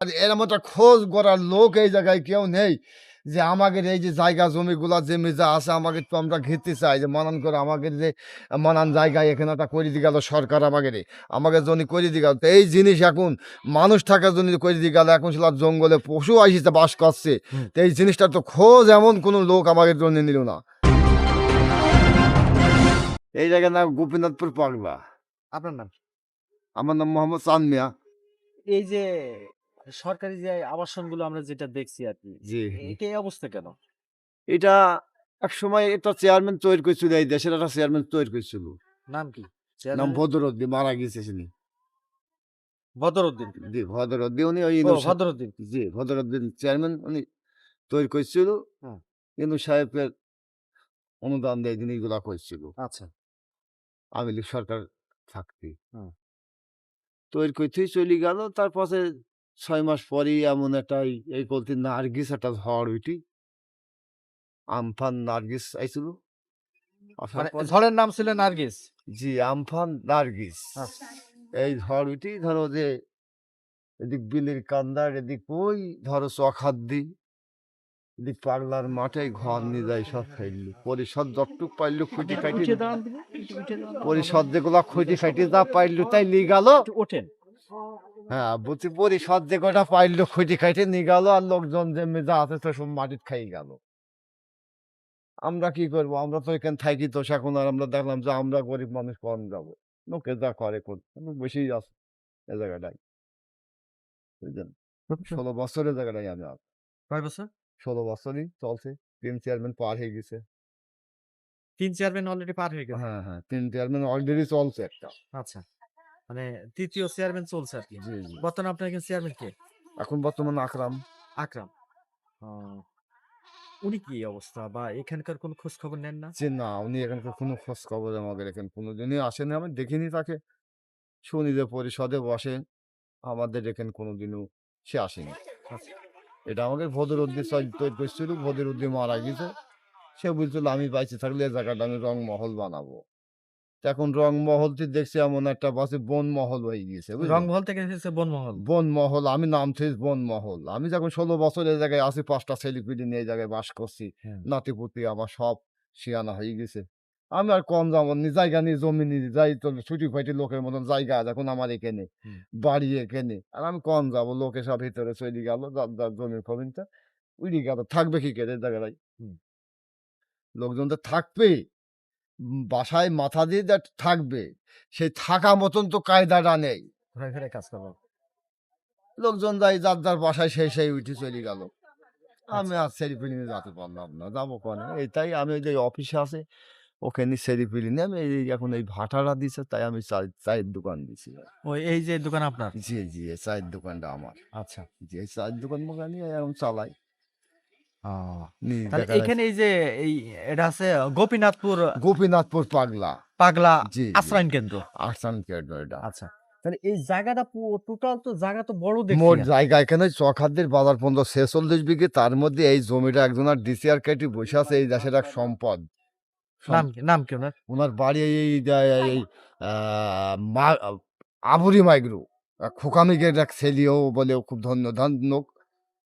আর এরম একটা খোঁজ করার লোক এই জায়গায় কেউ নেই যে আমাদের এই যে জায়গা জমিগুলা যে যা আছে আমাকে তো আমরা ঘিরতে চাই। যে মানান করে আমাদের যে মানান জায়গায় এখানে একটা করে দিয়ে গেল সরকার আমাদের আমাকে জমি করে দিয়ে গেল। তো এই জিনিস এখন মানুষ থাকার জন্য করে দিয়ে গেল এখন সেটা জঙ্গলে পশু আসিছে বাস করছে। তো এই জিনিসটা তো খোঁজ এমন কোনো লোক আমাদের জন্য নিল না। এই জায়গার নাম গোপীনাথপুর পাগলা। আপনার নাম? আমার নাম মোহাম্মদ চাঁদ মিয়া এই যে সরকারি যে আবাসনগুলো আমরা যেটা দেখছি আর কি জি এটা এই অবস্থা কেন? এটা এক সময় এটা চেয়ারম্যান তৈরি করেছিল এই দেশের একটা চেয়ারম্যান তৈরি করেছিল। নাম কি? নাম ভদ্রদ্দি মারা গেছে তিনি বদরউদ্দিন জি ভদ্রদ্দি উনি ওই ভদ্রউদ্দিন জি ভদ্রদ্দিন চেয়ারম্যান উনি তৈরি করেছিল। ইনু সাহেবের অনুদান দিয়ে জিনিসগুলা করছিল। আচ্ছা। আওয়ামী লীগ সরকার থাকতে। তৈরি করতেই চলে গেল তারপরে ছয় মাস পরেই এমন একটা এই- বলতে নার্গিস একটা ঝড় উঠি আমফান নার্গিস আইছিল। মানে ঝড়ের নাম ছিল নার্গিস? জি আমফান নার্গিস। আচ্ছা। এই ঝড় উঠি ধরো যে এদিক বিলের কান্দার এদিক ওই ধরো চখাদ্দি এদিক পাগলার মাঠে ঘর নিয়ে যায় সব ফেলল পরিষদ যতটুক পাইলো খুঁটি কাটি পরিষদ যেগুলো খুঁটি কাটি যা পাইলো তাই নিয়ে গেল। ওঠেন। হ্যাঁ বলছি পরিষদ যে কটা পাইলো খুঁটি খাইতে নিয়ে গেল আর লোকজন যে মেজা আছে তো সব মাটির খাই গেল। আমরা কি করব? আমরা তো এখানে থাকি তো এখন আর আমরা দেখলাম যে আমরা গরিব মানুষ কম যাব। লোকে যা করে কোন বেশি আছে এ জায়গাটাই বুঝলেন? ষোলো বছরের জায়গাটাই আমি। কয় বছর? ষোলো বছরই চলছে তিন চেয়ারম্যান পার হয়ে গেছে। তিন চেয়ারম্যান অলরেডি পার হয়ে গেছে? হ্যাঁ হ্যাঁ তিন চেয়ারম্যান অলরেডি চলছে একটা। আচ্ছা। মানে তৃতীয় চেয়ারম্যান চলছে আর কি বর্তমানে আপনার এখানে চেয়ারম্যান কে? এখন বর্তমানে আকরাম। আকরাম। উনি কি অবস্থা? বা এখানকার কোনো খোঁজ খবর নেন না? যে না উনি এখানকার কোনো খোঁজ খবর আমাদের এখানে কোনো দিনই আসেনি আমি দেখিনি তাকে। শুনি যে পরিষদে বসে আমাদের এখানে কোনো দিনও সে আসেনি। আচ্ছা। এটা আমাকে ভদরুদ্দিন তৈরি করছিল ভদরুদ্দিন মারা গেছে। সে বলছিল আমি বাইচে থাকলে জায়গাটা আমি রংমহল বানাবো। তো এখন রংমহলটি দেখছি এমন একটা বাসে বনমহল হয়ে গিয়েছে? রংমহল থেকে এসেছে বনমহল। বনমহল আমি নাম থেকে বনমহল। আমি যখন ষোলো বছর এই জায়গায় আছি পাঁচটা পিড়ি নিয়ে এই জায়গায় বাস করছি হ্যাঁ। নাতিপুতি আমার সব শিয়ানা হয়ে গেছে আমি আর কম যাব নি জায়গা নিয়ে জমি নিয়ে যাই তো ছুটি ফাইটি লোকের মতন জায়গা আছে এখন আমার এখানে বাড়ি এখানে। আর আমি কম যাব লোকে সব ভিতরে চলে গেল যার যার জমির ফমিনটা উড়ি গেল থাকবে কি এই জায়গায় লোকজন তো থাকবে উম, বাসায় মাথা দিয়ে যা থাকবে। সেই থাকা মতন তো কায়দাটা নেই। কাজ করব লোকজন যাই যার যার বাসায় সেই সেই উঠে চলে গেল। আচ্ছা। আমি আর সেরিফিলি নিয়ে যেতে পারলাম না যাব কনে। এটাই আমি ওই যে অফিসে আছে ওখানে সেরিফিলি নিয়ে আমি এই এখন এই ভাটাটা দিছে তাই আমি চায়ের দোকান দিছি। ওই এই যে দোকান আপনার? জি জি চায়ের দোকানটা আমার। আচ্ছা। জি চায়ের দোকান মোকানি এখন চালাই। তাহলে এখানে এই যে এই এটা আছে গোপীনাথপুর গোপীনাথপুর পাগলা। পাগলা জি আশ্রয়ন কেন্দ্র। আসান কেন্দ্র এটা। আচ্ছা তাহলে এই জায়গাটা টোটাল তো জায়গা তো বড় মোট। জায়গা এখানে চখাদ্দের বাজার পর্যন্ত ছেচল্লিশ বিঘে তার মধ্যে এই জমিটা একজনের ডিসিআর কেটে বসে আছে এই দেশের এক সম্পদ। নাম কি নাম কি ওনার? ওনার বাড়ি এই এই এই আহ, মা- আবুরি মাইগ্রু খোকামিকের এক ছেলেও বলে খুব ধন্য ধন্য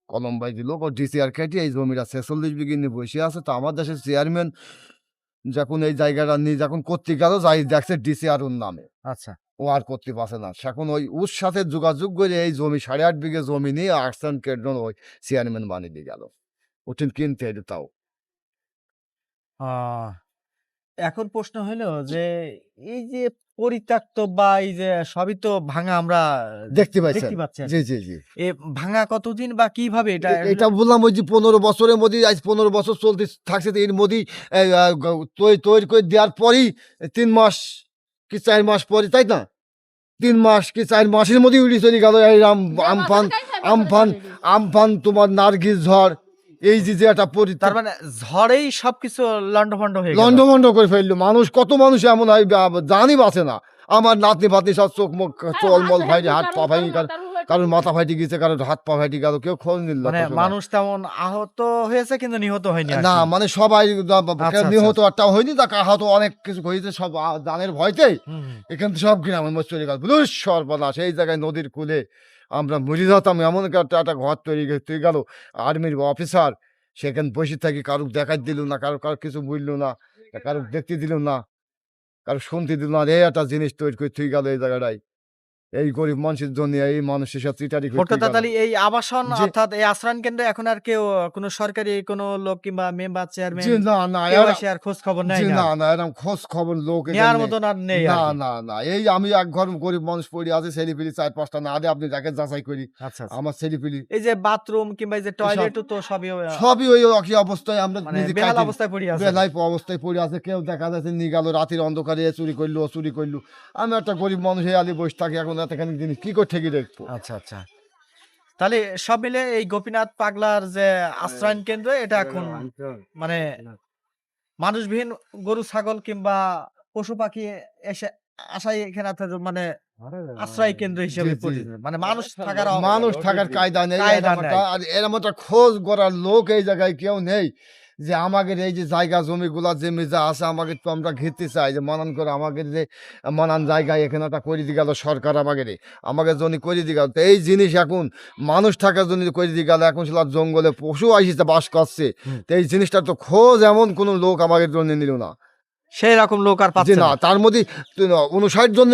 কলম্বাই দিল ও ডিসিআর কেটে এই জমিটা ছেচল্লিশ বিঘে নিয়ে বসে আছে তো আমার দেশের চেয়ারম্যান যখন এই জায়গাটা নিয়ে যখন করতে গেল যাই দেখছে ডিসিআর ওর নামে। আচ্ছা। ও আর করতে পারছে না। এখন ওই ওর সাথে যোগাযোগ করে এই জমি সাড়ে আট বিঘে জমি নিয়ে আর্টসান কেটন ওই চেয়ারম্যান বানিয়ে দিয়ে গেল। ওটিন কিনতে তাও। আহ, এখন প্রশ্ন হলো যে এই যে পরিত্যক্ত বা এই যে সবই তো ভাঙা আমরা দেখতে পাচ্ছি জি জি জি। এ ভাঙা কতদিন বা কীভাবে এটা এটা বললাম ওই যে পনেরো বছরের মধ্যে আজ পনেরো বছর চলতে থাকছে এর গ- তৈরি করে দেওয়ার পরই তিন মাস কি চার মাস পরে তাই না? তিন মাস কি চার মাসের মধ্যেই উড়ি চলে গেল এই আম আমফান আমফান আমফান তোমার নার্গিস ঝড় এই যে যে একটা পরি তার মানে ঝড়েই সবকিছু লন্ডভন্ড হয়ে গেল। লন্ডভন্ড করে ফেলল। মানুষ কত মানুষ এমন হয় জানি বাঁচে না। আমার নাতনি ফাতনি সব চোখ মুখ চল মল ভাইটি হাত পা ভাই কারোর মাথা ফাইটি গেছে কারোর হাত পা ফাইটি গেল কেউ খোঁজ নিল না মানে মানুষ তেমন আহত হয়েছে কিন্তু নিহত হয়নি না মানে সবাই বা- আচ্ছা, নিহত একটা হয়নি তা আহত অনেক কিছু হয়েছে সব আ- জানের ভয়তে হুম, হুম। এখান থেকে সব গ্রামের মধ্যে চলে গেল। বুঝুস সর্বনাশ। এই জায়গায় নদীর কূলে আমরা মরে যেতাম, এমন একটা একটা ঘর তৈরি তৈরি গেল। আর্মির অফিসার, সেখানে বসে থাকি, কারুক দেখাই দিল না কারও কারও কিছু বুঝল না কারও দেখতে দিল না কারও শুনতে দিল না রে একটা জিনিস তৈরি করে তুই গেল এই জায়গাটায়। এই গরিব মানুষের জন্য এই মানুষের সাথে চিটারি ভোটটা তাহলে এই আবাসন অর্থাৎ এই আশ্রয়ণ কেন্দ্রে এখন আর কেউ কোনো সরকারি কোনো লোক কিংবা মেম্বার চেয়ারম্যান না না আর খোঁজ খবর জি না। না এরকম খোঁজ খবর লোক নেওয়ার নেই। মতন আর নেই না না না এই আমি এক ঘর গরিব মানুষ পড়ে আছে ছেলে পিলি চার পাঁচটা না দে আপনি যাকে যাচাই করি আচ্ছা আচ্ছা। আমার ছেলে পিলি এই যে বাথরুম কিংবা এই যে টয়লেট তো সবই সবই ওই একই অবস্থায় আমরা মানে বেহাল অবস্থায় পড়ে আছে। বেলাই অবস্থায় পড়ে আছে কেউ দেখা যাচ্ছে নিয়ে গেল রাতের অন্ধকারে চুরি করল চুরি করল। আমি একটা গরিব মানুষ এই আলি বসে থাকি এখন এতখানি জিনিস কি করে ঠেকে দেখব? আচ্ছা আচ্ছা। তাহলে সব মিলে এই গোপীনাথ পাগলার যে আশ্রয়ণ কেন্দ্র এটা এখন মানে মানুষবিহীন গরু ছাগল কিংবা পশু পাখি এসে আসাই এখানে মানে আশ্রয় কেন্দ্র হিসেবে মানে মানুষ থাকার মানুষ থাকার কায়দা নেই আর এরম একটা খোঁজ করার লোক এই জায়গায় কেউ নেই। যে আমাদের এই যে জায়গা জমিগুলা যে মেজা আছে আমাকে তো আমরা ঘিরতে চাই যে মানান করে আমাদের যে মানান জায়গায় এখানে একটা করে দিয়ে গেল সরকার আমাকে আমাকে যদি করে দিয়ে গেল। তো এই জিনিস এখন মানুষ থাকার জন্য করে দিয়ে গেল এখন সেটা জঙ্গলে পশু আসিছে বাস করছে। তো এই জিনিসটা তো খোঁজ এমন কোনো লোক আমাদের জন্য নিল না। সেই রকম লোক আর পাচ্ছে না তার মধ্যে উনষাট জন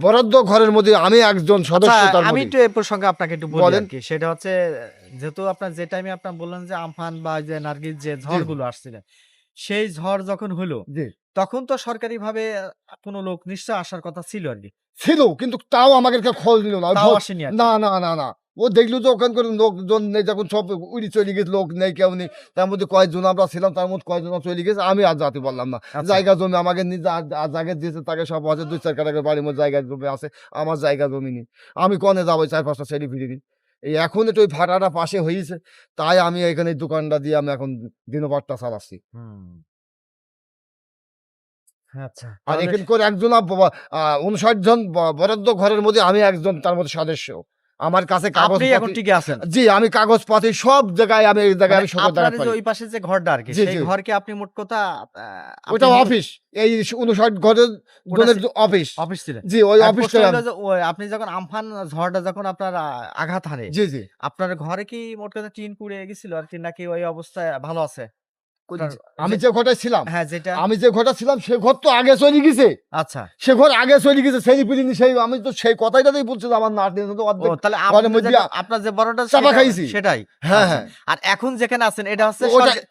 বরাদ্দ ঘরের মধ্যে আমি একজন সদস্য আমি একটু এই প্রসঙ্গে আপনাকে একটু বলি। আর কি। সেটা হচ্ছে যেহেতু আপনার যে টাইমে আপনার বললেন যে আমফান বা যে নার্গিস যে ঝড়গুলো আসছিলেন সেই ঝড় যখন হলো তখন তো সরকারি ভাবে কোনো লোক নিশ্চয় আসার কথা ছিল আর কি। ছিল কিন্তু তাও আমাকে খোঁজ নিল না। না না না না। ও দেখল তো ওখানকার লোকজন নেই যখন সব উড়ি চলে গেছে লোক নেই কেউ নেই তার মধ্যে কয়েকজন আমরা ছিলাম তার মধ্যে কয়েকজন চলে গেছে আমি আর যাতে পারলাম না। আচ্ছা। জায়গা জমি আমাকে নিজে জায়গা দিয়েছে তাকে সব আছে দুই চার কাটাকের বাড়ির মধ্যে জায়গা জমি আছে আমার জায়গা জমি নেই। আমি কনে যাব চার পাঁচটা ছেলে ফিরে দিই। এই এখন একটু ওই ভাড়াটা পাশে হয়েছে তাই আমি এখানে দোকানটা দিয়ে আমি এখন দিনপাটটা চালাচ্ছি। আচ্ছা আর এখানে করে একজন উনষাট জন বরাদ্দ ঘরের মধ্যে আমি একজন তার মধ্যে সদস্য। আমার কাছে কাগজ এখন টিকে আছেন। জি আমি সব জায়গায় আমি এই জায়গায় আমি সকল আপনার জায়গায় পাই। ওই পাশে যে ঘরটা আর কি সেই ঘরকে আপনি মোট কথা ওটা অফিস। এই উনষাট ঘরের জনের অফিস। অফিস ছিলেন জি ওই অফিসটা ওই আপনি যখন আমফান ঝড়টা যখন আপনার আঘাত হানে জি জি। আপনার ঘরে কি মোট কথা টিন পুড়ে গেছিল আর কি নাকি ওই অবস্থায় ভালো আছে? আমি যে- ছিলাম হ্যাঁ যেটা আমি যে ছিলাম সে ঘর তো আগে চলে গেছে। আচ্ছা। সে ঘর আগে চলে গেছে সেই পিড়িনি সেই আমি তো সেই কথাইটাই বলছি আমার তো অর্ধেক তাহলে আপনার যে বড়টা চাপা খাইছি। সেটাই। হ্যাঁ আচ্ছা। হ্যাঁ। আর এখন যেখানে আছেন এটা হচ্ছে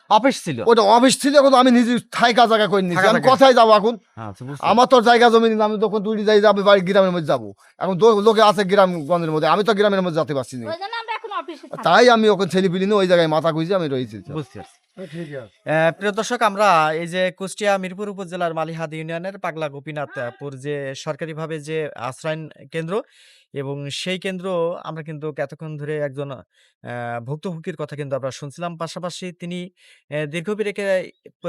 অফিস ছিল? ওটা অফিস ছিল এখন আমি নিজে থাইকা জায়গা করে নিয়েছি। আমি কোথায় যাব এখন? আচ্ছা, আমার তো জায়গা জমি নেই আমি তখন তুই যাই যাবে বাড়ি গ্রামের মধ্যে যাব। এখন লোকে আছে গ্রামগঞ্জের মধ্যে আমি তো গ্রামের মধ্যে যেতে পারছি না। ওই জন্য আমরা এখন অফিসে থাকি। তাই আমি ওখানে ছেলে পিলি ওই জায়গায় মাথা খুঁজে আমি রয়েছি। বুঝতে পারছি। প্রিয় দর্শক আমরা এই যে কুষ্টিয়া মিরপুর উপজেলার মালিহাদ ইউনিয়নের পাগলা গোপীনাথপুর যে সরকারিভাবে যে আশ্রয়ন কেন্দ্র এবং সেই কেন্দ্র আমরা কিন্তু এতক্ষণ ধরে একজন ভুক্তভোগীর কথা কিন্তু আমরা শুনছিলাম। পাশাপাশি তিনি দীর্ঘ প্রায়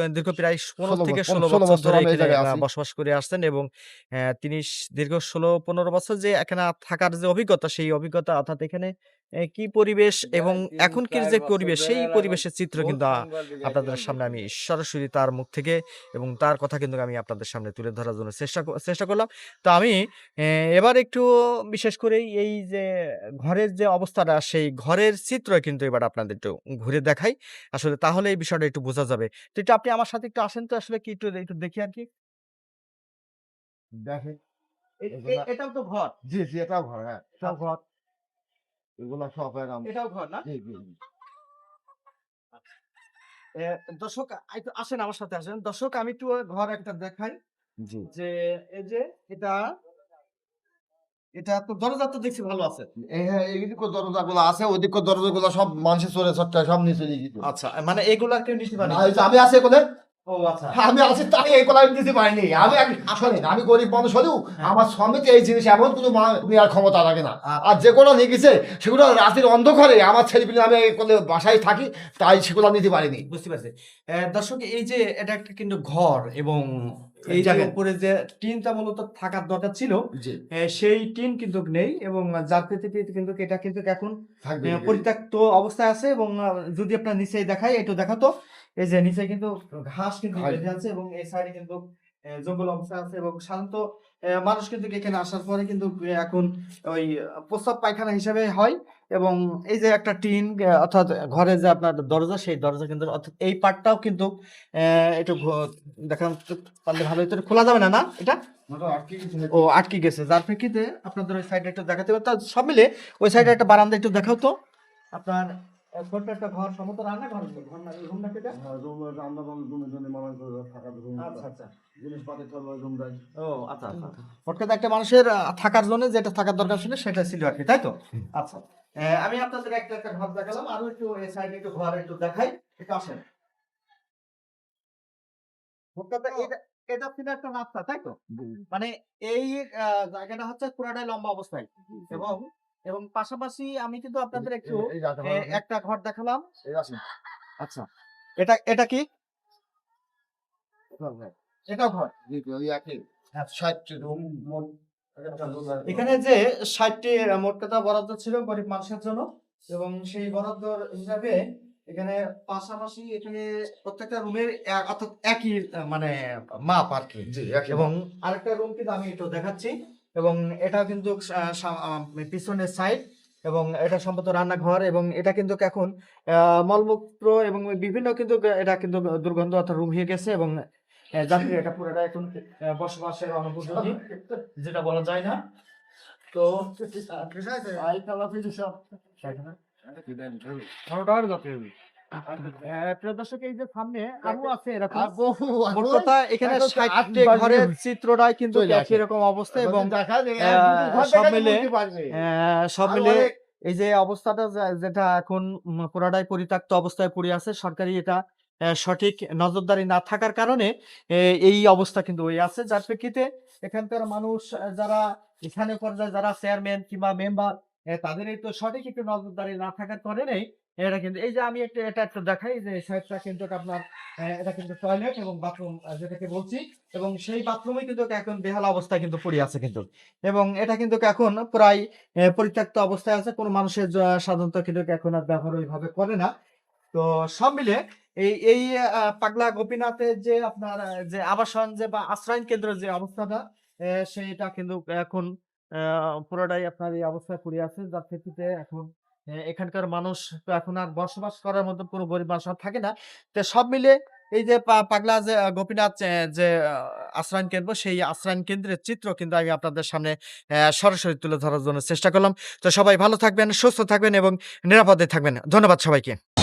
দীর্ঘ প্রায় পনেরো থেকে ষোলো বছর ধরে বসবাস করে আসছেন এবং তিনি দীর্ঘ ষোলো পনেরো বছর যে এখানে থাকার যে অভিজ্ঞতা সেই অভিজ্ঞতা অর্থাৎ এখানে কি পরিবেশ এবং এখনকার যে পরিবেশ সেই পরিবেশের চিত্র কিন্তু আপনাদের সামনে আমি সরাসরি তার মুখ থেকে এবং তার কথা কিন্তু আমি আপনাদের সামনে তুলে ধরার জন্য চেষ্টা চেষ্টা করলাম। তো আমি এবার একটু বিশেষ করে এই যে ঘরের যে অবস্থাটা সেই ঘরের চিত্র কিন্তু এবার আপনাদের একটু ঘুরে দেখাই। আসলে তাহলে এই বিষয়টা একটু বোঝা যাবে। তো একটু আপনি আমার সাথে একটু আসেন তো আসলে কি একটু একটু দেখি আর কি। দেখেন এটাও তো ঘর। জি জি এটাও ঘর হ্যাঁ সব ঘর। এগুলো সব এরকম এটাও ঘর না? জি জি। দর্শক একটু আসেন আমার সাথে আসেন। দর্শক আমি একটু ঘর একটা দেখাই জি। যে এই যে এটা এটা তো দরজা তো দেখছি ভালো আছে। দরজাগুলো আছে ওদিকে দরজাগুলো সব মানুষের চলে সব নিচে আচ্ছা মানে এগুলা কেউ নিতে পারে না, এই আমি আছি আমি আছি তাই এই কোলা দিতে পারিনি। আমি এক- শোনেন আমি গরিব মানুষ হলেও আমার সমিতি এই জিনিস এমন কোনো নেওয়ার ক্ষমতা লাগে না। আ- আর যে নিয়ে গেছে সেগুলো রাতের অন্ধকারে আমার ছেলে আমি কোলে বাসায় থাকি তাই সেগুলো নিতে পারিনি। বুঝতে পারছি। দর্শক এই যে এটা একটা কিন্তু ঘর এবং এই যে উপরে যে টিনটা মূলত থাকার দরকার ছিল সেই টিন কিন্তু নেই এবং যার ক্ষেত্রে কিন্তু এটা কিন্তু এখন পরিত্যক্ত অবস্থায় আছে এবং যদি আপনার নিচে দেখাই একটু দেখাতো। এই যে নিচে কিন্তু ঘাস কিন্তু বেঁধে আছে এবং এই সাইডে কিন্তু জঙ্গল অবস্থা আছে এবং সাধারণত মানুষ কিন্তু এখানে আসার পরে কিন্তু এখন ওই প্রস্তাব পায়খানা হিসাবে হয়। এবং এই যে একটা টিন অর্থাৎ ঘরে যে আপনার দরজা সেই দরজা কিন্তু অর্থাৎ এই পার্টটাও কিন্তু একটু তো পারলে ভালো হতো খোলা যাবে না না এটা? ও আটকে গেছে। যার প্রেক্ষিতে আপনাদের ওই সাইডে একটু দেখাতে পারতো সব মিলে ওই সাইডে একটা বারান্দা একটু দেখাও তো। আপনার ছোট্ট একটা ঘর সমত রান্না ঘর ঘর না রুম না আচ্ছা আচ্ছা। জিনিসপাতি চলবে রুম যাই ও আচ্ছা আচ্ছা মোটকথা একটা মানুষের থাকার জন্য যেটা থাকার দরকার ছিল সেটা ছিল আর কি তাই তো? আচ্ছা। আমি আপনাদের একটা একটা ঘর দেখালাম। আরও একটু এই সাইডে একটু ঘর একটু দেখাই। একটু আসেন। এটা এটা ছিল একটা রাস্তা তাই তো? মানে এই জায়গাটা হচ্ছে পুরাটাই লম্বা অবস্থায়। এবং এবং পাশাপাশি আমি কিন্তু আপনাদের একটু একটা ঘর দেখালাম। আচ্ছা এটা এটা কি? এটাও ঘর। জি, ওই একই। ষাট রুম এখানে যে ষাটটি মোট কথা বরাদ্দ ছিল গরিব মানুষের জন্য এবং সেই বরাদ্দ হিসাবে এখানে পাশাপাশি এখানে প্রত্যেকটা রুমের অর্থাৎ একই মানে মাপ আর কি। এবং আরেকটা রুম কিন্তু আমি একটু দেখাচ্ছি এবং এটা কিন্তু পিছনের সাইড এবং এটা সম্ভবত রান্নাঘর এবং এটা কিন্তু এখন মলমূত্র এবং বিভিন্ন কিন্তু এটা কিন্তু দুর্গন্ধ অর্থাৎ রুম হয়ে গেছে এবং যাত্রী এটা পুরোটা এখন বসবাসের অনুপযোগী যেটা বলা যায় না। তো আই খালা ফিরে সব আহ, প্রিয় দর্শক এই যে সামনে আরও আছে এরকম আর বহু মোট আছে। কথা এখানে এখন তো ষাটটি আটবার ঘরের বের চিত্রটাই কিন্তু চলে একই রকম অবস্থা এবং সব মিলে, সব এই যে অবস্থাটা যেটা এখন পুরাটাই পরিত্যক্ত অবস্থায় পড়ে আছে সরকারি এটা সঠিক নজরদারি না থাকার কারণে এই অবস্থা কিন্তু হয়ে আছে। যার প্রেক্ষিতে এখানকার মানুষ যারা এখানে পর্যায়ে যারা চেয়ারম্যান কিংবা মেম্বার তাদের তো সঠিক একটু নজরদারি না থাকার কারণে এটা কিন্তু, এই যে আমি একটু, এটা একটু দেখাই যে সাইডটা কিন্তু আপনার এটা কিন্তু টয়লেট এবং বাথরুম যেটাকে বলছি, এবং সেই বাথরুমে কিন্তু এখন বেহাল অবস্থায় কিন্তু পড়ে আছে কিন্তু। এবং এটা কিন্তু এখন প্রায় পরিত্যক্ত অবস্থায় আছে। কোনো মানুষের সাধারণত কিন্তু এখন আর ব্যবহার ওইভাবে করে না। তো সব মিলে এই এই পাগলা গোপীনাথের যে আপনার যে আবাসন যে বা আশ্রয় কেন্দ্রের যে অবস্থাটা সেটা কিন্তু এখন পুরোটাই আপনার এই অবস্থায় পড়ে আছে। যার ক্ষেত্রে এখন এখানকার মানুষ এখন আর বসবাস করার মতো পুরো গরিব মানুষ থাকে না। তো সব মিলে এই যে পাগলা যে গোপীনাথ যে আহ, আশ্রয়ন কেন্দ্র সেই আশ্রয়ন কেন্দ্রের চিত্র কিন্তু আমি আপনাদের সামনে সরাসরি তুলে ধরার জন্য চেষ্টা করলাম। তো সবাই ভালো থাকবেন সুস্থ থাকবেন এবং নিরাপদে থাকবেন। ধন্যবাদ সবাইকে।